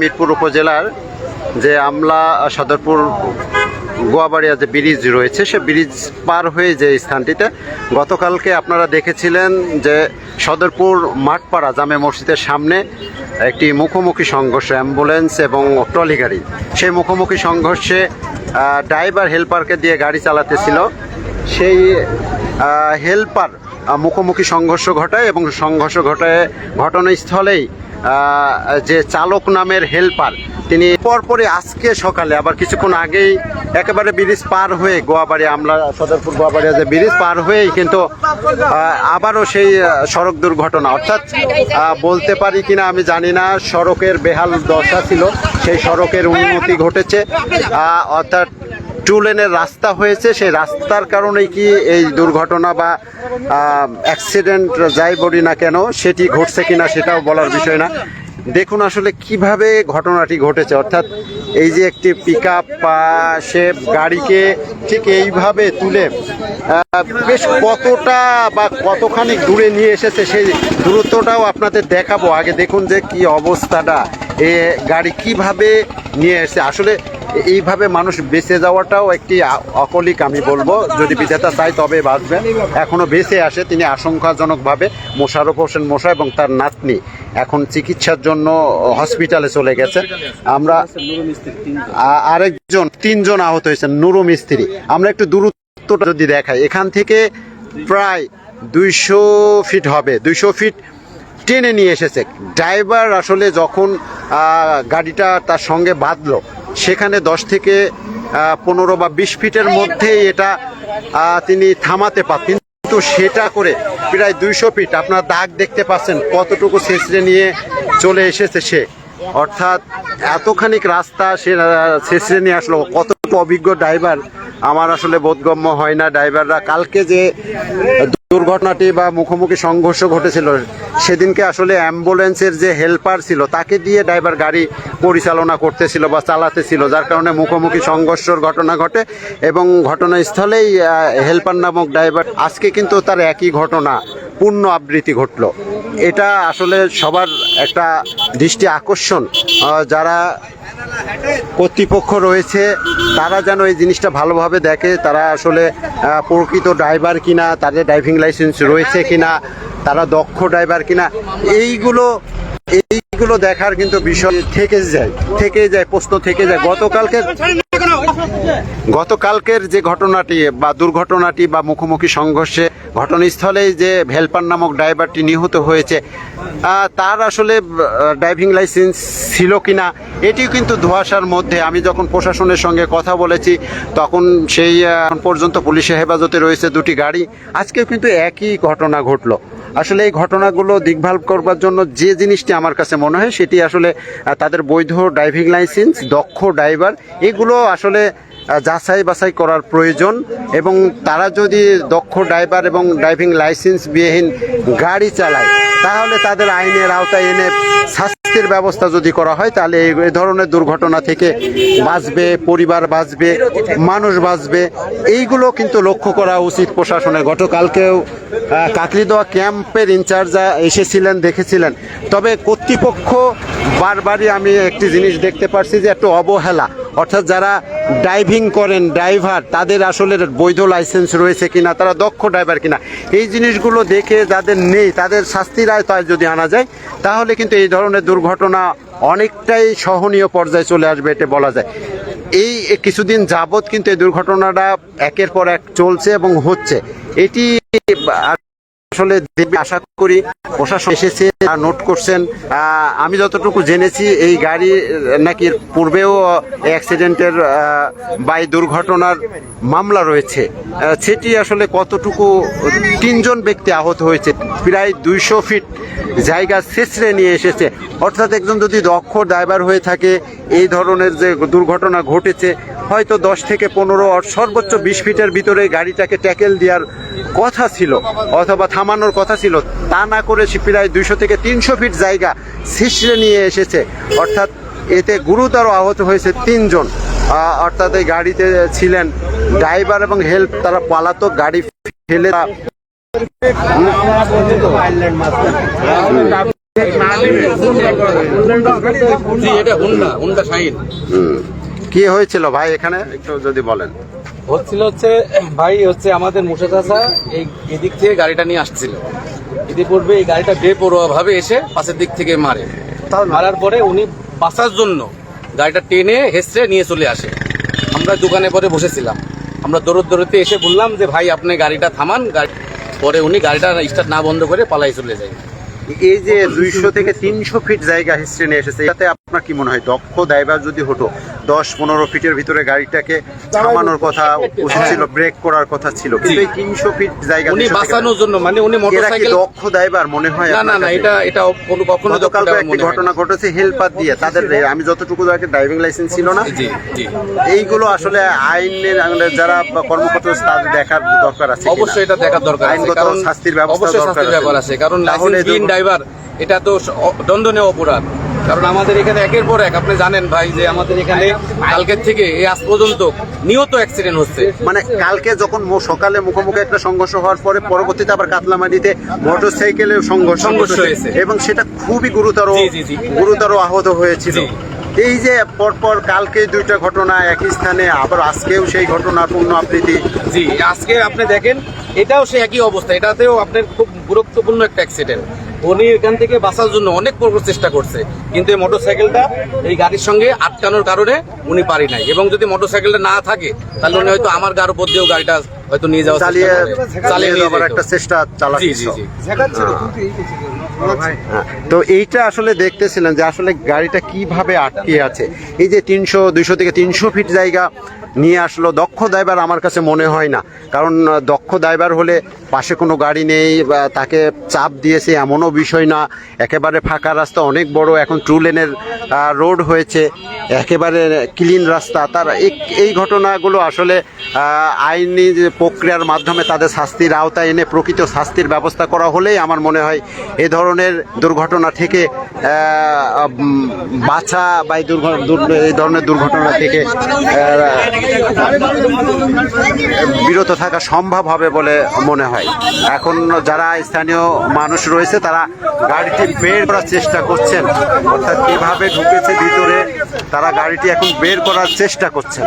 মিরপুর উপজেলার যে আমলা সদরপুর গোয়াবাড়িয়া যে ব্রিজ রয়েছে, সে ব্রিজ পার হয়ে যে স্থানটিতে গতকালকে আপনারা দেখেছিলেন যে সদরপুর মাঠপাড়া জামে মসজিদের সামনে একটি মুখোমুখি সংঘর্ষ, অ্যাম্বুলেন্স এবং ট্রলি গাড়ি। সেই মুখোমুখি সংঘর্ষে ড্রাইভার হেল্পারকে দিয়ে গাড়ি চালাতেছিল। সেই হেল্পার মুখোমুখি সংঘর্ষ ঘটায় এবং সংঘর্ষ ঘটায়, ঘটনাস্থলেই যে চালক নামের হেল্পার তিনি পরপরই আজকে সকালে, আবার কিছুক্ষণ আগেই একেবারে ব্রিজ পার হয়ে গোয়াবাড়ি আমরা সদরপুর গোয়াবাড়িয়া যে ব্রিজ পার হয়েই কিন্তু আবারও সেই সড়ক দুর্ঘটনা। অর্থাৎ বলতে পারি কিনা আমি জানি না, সড়কের বেহাল দশা ছিল, সেই সড়কের উন্নতি ঘটেছে। অর্থাৎ টু লেনের রাস্তা হয়েছে, সেই রাস্তার কারণেই কি এই দুর্ঘটনা বা অ্যাক্সিডেন্ট যাই বলি না কেন, সেটি ঘটছে কিনা সেটাও বলার বিষয় না। দেখুন আসলে কীভাবে ঘটনাটি ঘটেছে, অর্থাৎ এই যে একটি পিক আপ সে গাড়িকে ঠিক এইভাবে তুলে বেশ কতটা বা কতখানি দূরে নিয়ে এসেছে সেই দূরত্বটাও আপনাদের দেখাবো। আগে দেখুন যে কি অবস্থাটা, এ গাড়ি কীভাবে নিয়ে এসেছে। আসলে এইভাবে মানুষ বেঁচে যাওয়াটাও একটি অকলিক, আমি বলব। যদি বিধাতা চাই তবে বাঁচবে এখনও বেঁচে আসে, তিনি আশঙ্কাজনকভাবে মোশারফ হোসেন মোশা এবং তার নাতনি এখন চিকিৎসার জন্য হসপিটালে চলে গেছে। আমরা আরেকজন, তিনজন আহত হয়েছেন, নুরু মিস্ত্রি। আমরা একটু দূরত্বটা যদি দেখাই, এখান থেকে প্রায় দুইশো ফিট হবে, দুইশো ফিট টেনে নিয়ে এসেছে। ড্রাইভার আসলে যখন গাড়িটা তার সঙ্গে বাঁধলো সেখানে দশ থেকে পনেরো বা বিশ ফিটের মধ্যেই এটা তিনি থামাতে পারতেন। কিন্তু সেটা করে প্রায় দুইশো ফিট, আপনার দাগ দেখতে পাচ্ছেন কতটুকু ছেঁচড়ে নিয়ে চলে এসেছে সে। অর্থাৎ এতখানিক রাস্তা সে ছেঁচড়ে নিয়ে আসলো। কতটুকু অভিজ্ঞ ড্রাইভার, আমার আসলে বোধগম্য হয় না। ড্রাইভাররা কালকে যে দুর্ঘটনাটি বা মুখোমুখি সংঘর্ষ ঘটেছিল। সেদিনকে আসলে অ্যাম্বুলেন্সের যে হেল্পার ছিল, তাকে দিয়ে ড্রাইভার গাড়ি পরিচালনা করতেছিল বা চালাতেছিল যার কারণে মুখোমুখি সংঘর্ষর ঘটনা ঘটে এবং ঘটনাস্থলেই হেল্পার নামক ড্রাইভার, আজকে কিন্তু তার একই ঘটনা, পূর্ণ আবৃত্তি ঘটলো। এটা আসলে সবার একটা দৃষ্টি আকর্ষণ। যারা কর্তৃপক্ষ রয়েছে, তারা যেন এই জিনিসটা ভালোভাবে দেখে, তারা আসলে প্রকৃত ড্রাইভার কিনা, তাদের ড্রাইভিং লাইসেন্স রয়েছে কিনা, তারা দক্ষ ড্রাইভার কিনা, এইগুলো এইগুলো দেখার কিন্তু বিষয় থেকে যায় থেকে যায়, প্রশ্ন থেকে যায়। গতকালকে গতকালকের যে ঘটনাটি বা দুর্ঘটনাটি বা মুখোমুখি সংঘর্ষে ঘটনাস্থলেই যে হেল্পার নামক ড্রাইভারটি নিহত হয়েছে তার আসলে ড্রাইভিং লাইসেন্স ছিল কিনা, এটিও কিন্তু ধোয়াশার মধ্যে। আমি যখন প্রশাসনের সঙ্গে কথা বলেছি, তখন সেই পর্যন্ত পুলিশের হেফাজতে রয়েছে দুটি গাড়ি। আজকেও কিন্তু একই ঘটনা ঘটলো। আসলে এই ঘটনাগুলো দেখভাল করবার জন্য যে জিনিসটি আমার কাছে মনে হয় সেটি আসলে তাদের বৈধ ড্রাইভিং লাইসেন্স, দক্ষ ড্রাইভার, এগুলো আসলে যাচাই বাছাই করার প্রয়োজন এবং তারা যদি দক্ষ ড্রাইভার এবং ড্রাইভিং লাইসেন্স বিহীন গাড়ি চালায় তাহলে তাদের আইনের আওতায় এনে শাস্তির ব্যবস্থা যদি করা হয়, তাহলে এই ধরনের দুর্ঘটনা থেকে বাঁচবে, পরিবার বাঁচবে, মানুষ বাঁচবে। এইগুলো কিন্তু লক্ষ্য করা উচিত প্রশাসনের। গতকালকেও কাকলিদোয়া ক্যাম্পের ইনচার্জ এসেছিলেন, দেখেছিলেন। তবে কর্তৃপক্ষ বারবারই আমি একটি জিনিস দেখতে পারছি যে, একটু অবহেলা। অর্থাৎ যারা ড্রাইভিং করেন ড্রাইভার, তাদের আসলে বৈধ লাইসেন্স রয়েছে কিনা, তারা দক্ষ ড্রাইভার কিনা, এই জিনিসগুলো দেখে যাদের নেই, তাদের শাস্তির আয়তায় যদি আনা যায়, তাহলে কিন্তু এই ধরনের দুর্ঘটনা অনেকটাই সহনীয় পর্যায়ে চলে আসবে এটা বলা যায়। এই কিছুদিন যাবৎ কিন্তু এই দুর্ঘটনাটা একের পর এক চলছে এবং হচ্ছে। এটি আসলে দেবে আশা করি প্রশাসন এসেছে নোট করছেন। আমি যতটুকু জেনেছি, এই গাড়ি নাকি পূর্বেও অ্যাক্সিডেন্টের বাই দুর্ঘটনার মামলা রয়েছে। সেটি আসলে কতটুকু তিনজন ব্যক্তি আহত হয়েছে, প্রায় দুইশো ফিট জায়গা ছেঁচড়ে নিয়ে এসেছে। অর্থাৎ একজন যদি দক্ষ ড্রাইভার হয়ে থাকে, এই ধরনের যে দুর্ঘটনা ঘটেছে হয়তো দশ থেকে পনেরো আর সর্বোচ্চ বিশ ফিটের ভিতরে গাড়িটাকে ট্যাকেল দেওয়ার কথা ছিল অথবা থামানোর কথা ছিল। তা না করে সে প্রায় দুইশো থেকে তিনশো ফিট জায়গা ছিঁচড়ে নিয়ে এসেছে। অর্থাৎ এতে গুরুতর আহত হয়েছে তিনজন। অর্থাৎ এই গাড়িতে ছিলেন ড্রাইভার এবং হেল্প তারা পালাতক গাড়ি ফেলে এটা হুন্ডা হুন্ডা শাইন হুম। কি হয়েছিল ভাই এখানে? একটু যদি বলেন। হচ্ছিল হচ্ছে ভাই হচ্ছে আমাদের মুসা চাষা এই এদিক থেকে গাড়িটা নিয়ে আসছিল। ইতিপূর্বে এই গাড়িটা বেপরোয়া ভাবে এসে পাশের দিক থেকে মারে। মারার পরে উনি বাঁচার জন্য গাড়িটা টেনে হেসড়ে নিয়ে চলে আসে। আমরা দোকানে পরে বসেছিলাম। আমরা দৌড় দৌড়তে এসে বললাম যে ভাই আপনি গাড়িটা থামান। গাড়ি পরে উনি গাড়িটা স্টার্ট না বন্ধ করে পালাই চলে যায়। এই যে দুইশো থেকে তিনশো ফিট জায়গা হিস্ট্রি নিয়ে এসেছে এটাতে আপনার কি মনে হয় দক্ষ ড্রাইভার যদি হতো দশ পনেরো ফিটের ভিতরে গাড়িটাকে থামানোর কথা উচিত ছিল ব্রেক করার কথা ছিল। কিন্তু এই তিনশো ফিট জায়গা উনি বাঁচানোর জন্য মানে উনি মোটরসাইকেল দক্ষ ড্রাইভার মনে হয় না না না এটা এটা কোনো কখনো গতকাল একটি। ঘটনা ঘটেছে হেল্পার দিয়ে। তাদের আমি যতটুকু তাকে ড্রাইভিং লাইসেন্স ছিল না। এইগুলো আসলে আইনের যারা কর্মকর্তা তাদের দেখার দরকার আছে অবশ্যই এটা দেখার দরকার আছে। কারণ শাস্তির ব্যবস্থা অবশ্যই দরকার আছে। কারণ তাহলে লাইসেন্স বিহীন ড্রাইভার এটা তো দণ্ডনীয় অপরাধ। কারণ আমাদের এখানে একের পর এক আপনি জানেন ভাই যে আমাদের এখানে কালকের থেকে এই আজ পর্যন্ত নিয়ত অ্যাক্সিডেন্ট হচ্ছে। মানে কালকে যখন সকালে মুখোমুখি একটা সংঘর্ষ হওয়ার পরে পরবর্তীতে আবার কাতলামারিতে মোটর সাইকেলের সংঘর্ষ সংঘর্ষ হয়েছে। এবং সেটা খুবই গুরুতর। গুরুতর আহত হয়েছিল। এই যে পরপর কালকে দুইটা ঘটনা একই স্থানে আবার আজকেও সেই ঘটনার পূর্ণ আবৃত্তি জি আজকে আপনি দেখেন এটাও সে একই অবস্থা। এটাতেও আপনার খুব গুরুত্বপূর্ণ একটা অ্যাক্সিডেন্ট উনি এখান থেকে বাঁচার জন্য অনেক প্রকার চেষ্টা করছে। কিন্তু এই মোটরসাইকেলটা এই গাড়ির সঙ্গে আটকানোর কারণে উনি পারি নাই। এবং যদি মোটরসাইকেলটা না থাকে তাহলে উনি হয়তো আমার গাড়ির উপর দিয়েও গাড়িটা হয়তো নিয়ে যাওয়া চালিয়ে। চালিয়ে যাবার একটা চেষ্টা জি জি জি। হ্যাঁ, তো এইটা আসলে দেখতেছিলেন যে আসলে গাড়িটা কীভাবে আটকে আছে। এই যে তিনশো দুইশো থেকে তিনশো ফিট জায়গা নিয়ে আসলো। দক্ষ ড্রাইভার আমার কাছে মনে হয় না। কারণ দক্ষ ড্রাইভার হলে পাশে কোনো গাড়ি নেই তাকে চাপ দিয়েছে এমনও বিষয় না। একেবারে ফাঁকা রাস্তা, অনেক বড় এখন টু লেনের রোড হয়েছে। একেবারে ক্লিন রাস্তা। তার এই- ঘটনাগুলো আসলে আইনি প্রক্রিয়ার মাধ্যমে তাদের শাস্তির আওতায় এনে প্রকৃত শাস্তির ব্যবস্থা করা হলেই আমার মনে হয় এ ধরনের দুর্ঘটনা থেকে বাঁচা বা এই ধরনের দুর্ঘটনা থেকে বিরত থাকা সম্ভব হবে বলে মনে হয়। এখন যারা স্থানীয় মানুষ রয়েছে, তারা গাড়িটি বের করার চেষ্টা করছেন। অর্থাৎ কীভাবে ঢুকেছে ভিতরে, তারা গাড়িটি এখন বের করার চেষ্টা করছেন।